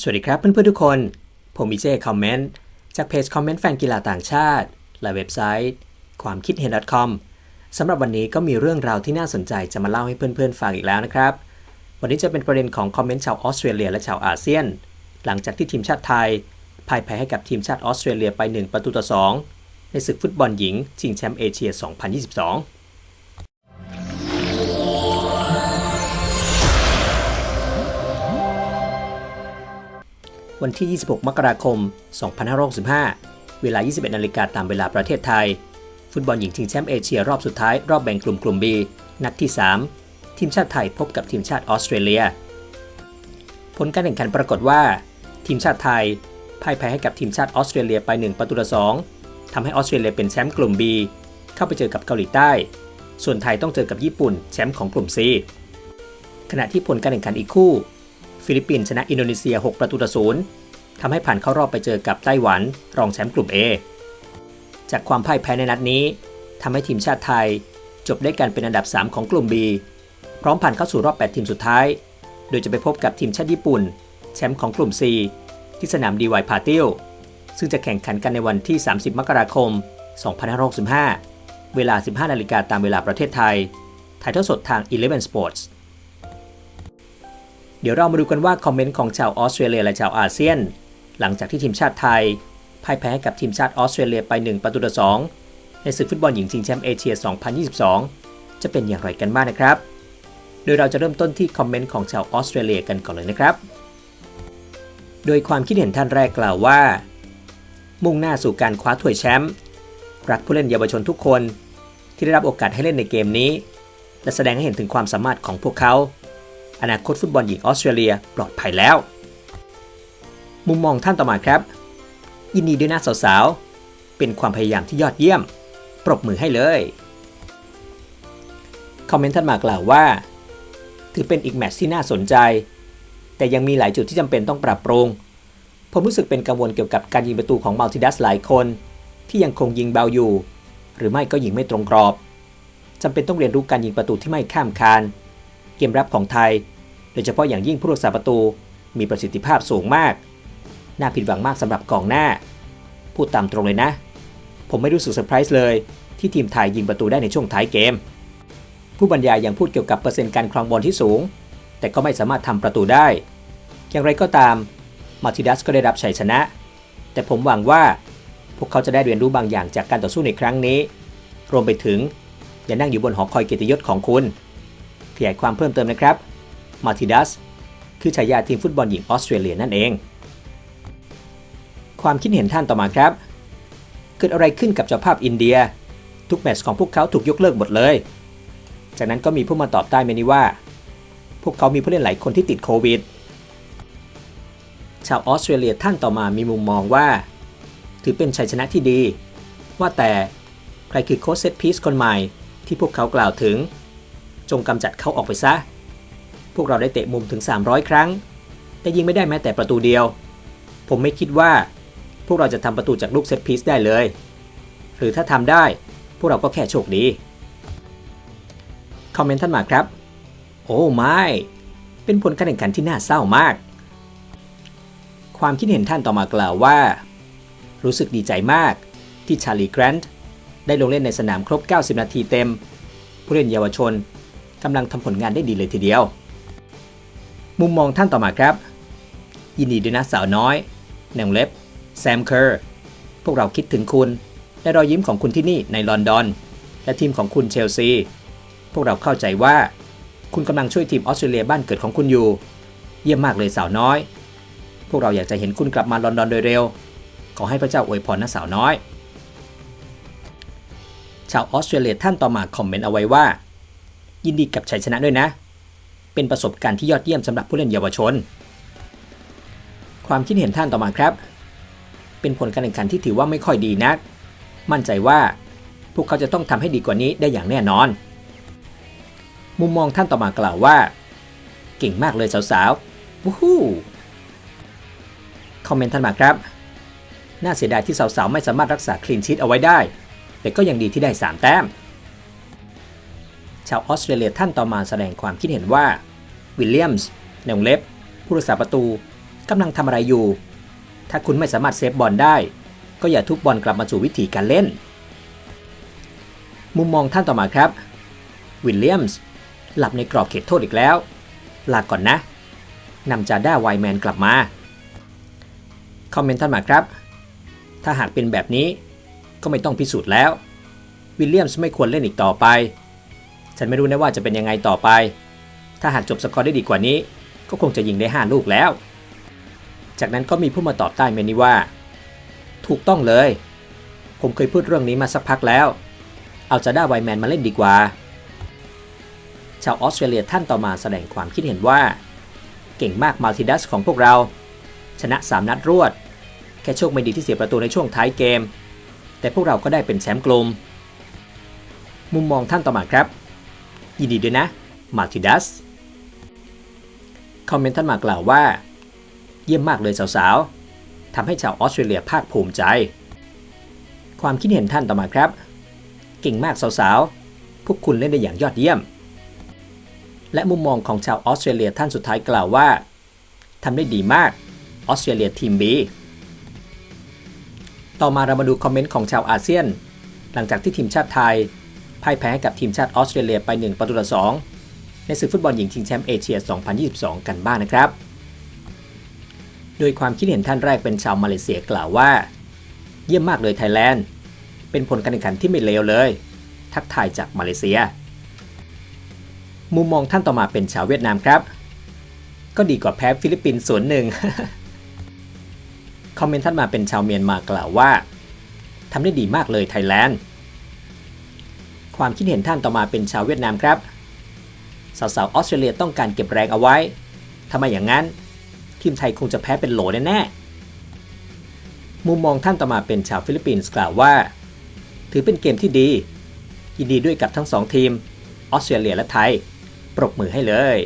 สวัสดีครับเพื่อนๆทุกคน ผมมีเจคอมเมนต์จากเพจคอมเมนต์แฟนกีฬาต่างชาติ และเว็บไซต์ความคิดเห็น .com สำหรับวันนี้ก็มีเรื่องราวที่น่าสนใจจะมาเล่าให้เพื่อนๆฟังอีกแล้วนะครับ วันนี้จะเป็นประเด็นของคอมเมนต์ชาวออสเตรเลียและชาวอาเซียน หลังจากที่ทีมชาติไทยพ่ายแพ้ให้กับทีมชาติออสเตรเลียไป 1 ประตูต่อ 2 ในศึกฟุตบอลหญิงชิงแชมป์เอเชีย 2022 วันที่ 26 มกราคม 2565 เวลา 21 นาฬิกาตามเวลาประเทศไทย ฟุตบอลหญิงชิงแชมป์เอเชียรอบสุดท้ายรอบแบ่งกลุ่มกลุ่ม B นัดที่ 3 ทีมชาติไทยพบกับทีมชาติออสเตรเลีย ผลการแข่งขันปรากฏว่า ทีมชาติไทยพ่ายแพ้ให้กับทีมชาติออสเตรเลียไป 1 ประตูต่อ 2ทำให้ออสเตรเลียเป็นแชมป์กลุ่ม B เข้าไปเจอกับเกาหลีใต้ ส่วนไทยต้องเจอกับญี่ปุ่นแชมป์ของกลุ่ม C ขณะที่ผลการแข่งขันอีกคู่ ฟิลิปปินส์ชนะอินโดนีเซีย 6 ประตูต่อ0ทำให้ผ่านเข้ารอบไปเจอกับไต้หวัน รองแชมป์กลุ่ม A จากความพ่ายแพ้ในนัดนี้ทำให้ทีมชาติไทย จบได้การเป็นอันดับ 3 ของกลุ่ม B พร้อมผ่านเข้าสู่รอบ 8 ทีมสุดท้าย โดยจะไปพบกับทีมชาติญี่ปุ่น แชมป์ของกลุ่ม C ที่สนามดีวายพาติลซึ่งจะแข่งขันกันในวันที่ 30 มกราคม 2565 เวลา 15 นาฬิกาตามเวลาประเทศไทย ถ่ายทอดสดทาง Eleven Sports เดี๋ยวเรามาดูกันว่าคอมเมนต์ของชาวออสเตรเลียและชาวอาเซียน หลังจากที่ทีมชาติไทยพ่ายแพ้ให้กับทีมชาติออสเตรเลียไป 1 ประตูต่อ 2 ในศึกฟุตบอลหญิงชิงแชมป์เอเชีย 2022 จะเป็นอย่างไรกันบ้างนะครับ โดยเราจะเริ่มต้นที่คอมเมนต์ของชาวออสเตรเลียกันก่อนเลยนะครับ โดยความคิดเห็นท่านแรกกล่าวว่า มุ่งหน้าสู่การคว้าถ้วยแชมป์รักผู้เล่นเยาวชนทุกคน ที่ได้รับโอกาสให้เล่นในเกมนี้ และแสดงให้เห็นถึงความสามารถของพวกเขา อนาคตฟุตบอลหญิงออสเตรเลียปลอดภัยแล้ว มุมมองท่านต่อมาครับ ยินดีด้วยนะสาวๆ เป็นความพยายามที่ยอดเยี่ยม ปรบมือให้เลย คอมเมนต์ท่านมากล่าวว่า ถือเป็นอีกแมตช์ที่น่าสนใจ แต่ยังมีหลายจุดที่จำเป็นต้องปรับปรุง ผมรู้สึกเป็นกังวลเกี่ยวกับการยิงประตูของมัลติดัสหลายคน ที่ยังคงยิงเบาอยู่ หรือไม่ก็ยิงไม่ตรงกรอบจำเป็นต้องเรียนรู้การยิงประตูที่ไม่ข้ามคาน เกมรับของไทย โดยเฉพาะอย่างยิ่งผู้รักษาประตูมีประสิทธิภาพสูงมาก น่าผิดหวังมากสำหรับกองหน้า พูดตามตรงเลยนะ ผมไม่รู้สึกเซอร์ไพรส์เลย ที่ทีมไทยยิงประตูได้ในช่วงท้ายเกม ผู้บรรยายยังพูดเกี่ยวกับเปอร์เซ็นต์การครองบอลที่สูง แต่ก็ไม่สามารถทำประตูได้ อย่างไรก็ตามมาติดัสก็ได้รับชัยชนะ แต่ผมหวังว่าพวกเขาจะได้เรียนรู้บางอย่างจากการต่อสู้ในครั้งนี้ รวมไปถึงอย่านั่งอยู่บนหอคอยเกียรติยศของคุณ ขยายความเพิ่มเติมนะครับมาติดัสคือฉายาทีมฟุตบอลหญิงออสเตรเลียนั่นเอง ความคิดเห็นท่านต่อมาครับ เกิดอะไรขึ้นกับเจ้าภาพอินเดีย ทุกแมตช์ของพวกเขาถูกยกเลิกหมดเลย จากนั้นก็มีผู้มาตอบใต้เมนี้ว่า พวกเขามีผู้เล่นหลายคนที่ติดโควิด ชาวออสเตรเลียท่านต่อมามีมุมมองว่า ถือเป็นชัยชนะที่ดี ว่าแต่ใครคือโค้ชเซตพีซคนใหม่ที่พวกเขากล่าวถึง จงกำจัดเขาออกไปซะ พวกเราได้เตะมุมถึง 300 ครั้ง แต่ยิงไม่ได้แม้แต่ประตูเดียว ผมไม่คิดว่า พวกเราจะทำประตูจากลูกเซตพีซได้เลย หรือถ้าทำได้ พวกเราก็แค่โชคดี คอมเมนต์ท่านมาครับ โอ้ไม่ เป็นผลการแข่งขันที่น่าเศร้ามาก ความคิดเห็นท่านต่อมากล่าวว่า รู้สึกดีใจมากที่ชาลีแกรนต์ได้ลงเล่นในสนามครบ 90 นาทีเต็ม ผู้เล่นเยาวชน กำลังทำผลงานได้ดีเลยทีเดียว มุมมองท่านต่อมาครับ ยินดีด้วยนะสาวน้อยแนงเล็บแซมเคอร์พวกเราคิดถึงคุณ และรอยยิ้มของคุณที่นี่ในลอนดอน และทีมของคุณเชลซี พวกเราเข้าใจว่า คุณกำลังช่วยทีมออสเตรเลียบ้านเกิดของคุณอยู่ เยี่ยมมากเลยสาวน้อย พวกเราอยากจะเห็นคุณกลับมาลอนดอนโดยเร็ว ขอให้พระเจ้าอวยพรนะสาวน้อย ชาวออสเตรเลียท่านต่อมาคอมเมนต์เอาไว้ว่า ยินดีกับชัยชนะด้วยนะ เป็นประสบการณ์ที่ยอดเยี่ยมสำหรับผู้เล่นเยาวชน ความคิดเห็นท่านต่อมาครับ เป็นผลการแข่งขันที่ถือว่าไม่ค่อยดีนัก มั่นใจว่าพวกเขาจะต้องทำให้ดีกว่านี้ได้อย่างแน่นอน มุมมองท่านต่อมากล่าวว่า เก่งมากเลยสาวๆวู้ฮู้คอมเมนต์ท่านมาครับ น่าเสียดายที่สาวๆไม่สามารถรักษาคลีนชีตเอาไว้ได้ แต่ก็ยังดีที่ได้ 3 แต้มาวออสเตรเลียท่านต่อมาแสดงความคิดเห็นว่า วิลเลียมส์แนวงเล็บ ผู้รักษาประตูกำลังทำอะไรอยู่ ถ้าคุณไม่สามารถเซฟบอลได้ ก็อย่าทุบบอลกลับมาสู่วิธีการเล่น มุมมองท่านต่อมาครับ วิลเลียมส์หลับในกรอบเขตโทษอีกแล้ว ลาก่อนนะนำจาด้าไวแมนกลับมา คอมเมนต์ท่านมาครับ ถ้าหากเป็นแบบนี้ก็ไม่ต้องพิสูจน์แล้ว วิลเลียมส์ไม่ควรเล่นอีกต่อไป ฉันไม่รู้นะว่าจะเป็นยังไงต่อไป ถ้าหากจบสกอร์ได้ดีกว่านี้ ก็คงจะยิงได้ 5 ลูกแล้ว จากนั้นก็มีผู้มาตอบใต้เมนี้ว่า ถูกต้องเลย ผมเคยพูดเรื่องนี้มาสักพักแล้ว เอาจาด้าไวแมนมาเล่นดีกว่า ชาวออสเตรเลียท่านต่อมาแสดงความคิดเห็นว่า เก่งมากมาติดัสของพวกเรา ชนะ 3 นัดรวด แค่โชคไม่ดีที่เสียประตูในช่วงท้ายเกม แต่พวกเราก็ได้เป็นแชมป์กลุ่มมุมมองท่านต่อมาครับ ยินดีด้วยนะ มาติดัส คอมเมนต์ท่านมากล่าวว่า เยี่ยมมากเลยสาวๆทำให้ชาวออสเตรเลียภาคภูมิใจ ความคิดเห็นท่านต่อมาครับ เก่งมากสาวๆ พวกคุณเล่นได้อย่างยอดเยี่ยม และมุมมองของชาวออสเตรเลียท่านสุดท้ายกล่าวว่าทำได้ดีมากออสเตรเลียทีม B ต่อมาเรามาดูคอมเมนต์ของชาวอาเซียน หลังจากที่ทีมชาติไทย พ่ายแพ้ให้กับทีมชาติออสเตรเลียไป 1 ประตูต่อ 2 ในศึกฟุตบอลหญิงชิงแชมป์เอเชีย 2022 กันบ้างนนะครับ โดยความคิดเห็นท่านแรกเป็นชาวมาเลเซียกล่าวว่า เยี่ยมมากเลยไทยแลนด์ เป็นผลการแข่งขันที่ไม่เลวเลย ทักทายจากมาเลเซีย มุมมองท่านต่อมาเป็นชาวเวียดนามครับ ก็ดีกว่าแพ้ฟิลิปปินส์ศูนย์หนึ่งคอมเมนต์ท่านมาเป็นชาวเมียนมากล่าวว่าทำได้ดีมากเลยไทยแลนด์ ความคิดเห็นท่านต่อมาเป็นชาวเวียดนามครับ สาวๆออสเตรเลียต้องการเก็บแรงเอาไว้ทำไมอย่างนั้น ทีมไทยคงจะแพ้เป็นโหลแน่ๆมุมมองท่านต่อมาเป็นชาวฟิลิปปินส์กล่าวว่า ถือเป็นเกมที่ดี ยินดีด้วยกับทั้งสองทีมออสเตรเลียและไทย ปรบมือให้เลย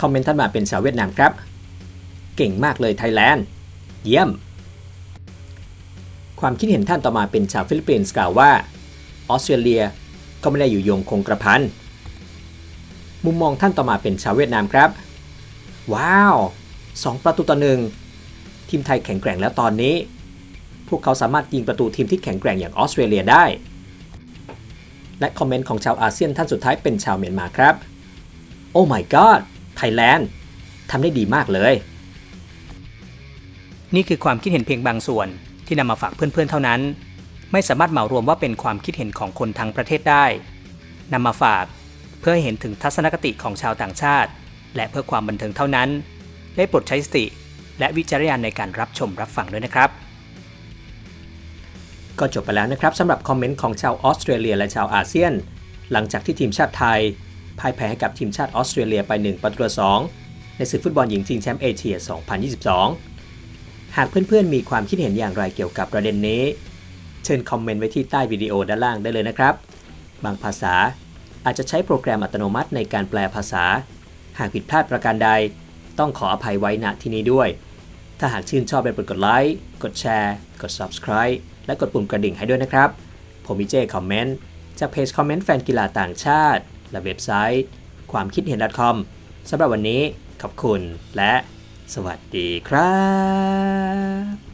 คอมเมนต์ท่านมาเป็นชาวเวียดนามครับ เก่งมากเลยไทยแลนด์ เยี่ยม ความคิดเห็นท่านต่อมาเป็นชาวฟิลิปปินส์กล่าวว่า ออสเตรเลีย ก็ไม่ได้อยู่ยงคงกระพัน มุมมองท่านต่อมาเป็นชาวเวียดนามครับ ว้าว 2 ประตูต่อหนึ่งทีมไทยแข็งแกร่งแล้วตอนนี้ พวกเขาสามารถยิงประตูทีมที่แข็งแกร่งอย่างออสเตรเลียได้ และคอมเมนต์ของชาวอาเซียนท่านสุดท้ายเป็นชาวเมียนมาครับ โอ้ my god ไทยแลนด์ทำได้ดีมากเลย นี่คือความคิดเห็นเพียงบางส่วนที่นำมาฝากเพื่อนๆเท่านั้น ไม่สามารถเหมารวมว่าเป็นความคิดเห็นของคนทั้งประเทศได้นำมาฝากเพื่อให้เห็นถึงทัศนคติของชาวต่างชาติ และเพื่อความบันเทิงเท่านั้น ได้โปรดใช้สติ และวิจารณญาณในการรับชมรับฟังด้วยนะครับ ก็จบไปแล้วนะครับสำหรับคอมเมนต์ของชาวออสเตรเลียและชาวอาเซียน หลังจากที่ทีมชาติไทยพ่ายแพ้ให้กับทีมชาติออสเตรเลียไป 1 ประตูต่อ2ในศึกฟุตบอลหญิงชิงแชมป์เอเชีย 2022 หากเพื่อนๆมีความคิดเห็นอย่างไรเกี่ยวกับประเด็นนี้ เชิญคอมเมนต์ไว้ที่ใต้วิดีโอด้านล่างได้เลยนะครับ บางภาษาอาจจะใช้โปรแกรมอัตโนมัติในการแปลภาษา หากผิดพลาดประการใด ต้องขออภัยไว้ณที่นี้ด้วย ถ้าหากชื่นชอบได้โปรดกดไลค์ กดแชร์ กด subscribe และกดปุ่มกระดิ่งให้ด้วยนะครับ ผมมิเจคอมเมนต์จากเพจคอมเมนต์แฟนกีฬาต่างชาติ และเว็บไซต์ ความคิดเห็น .com สำหรับวันนี้ขอบคุณและสวัสดีครับ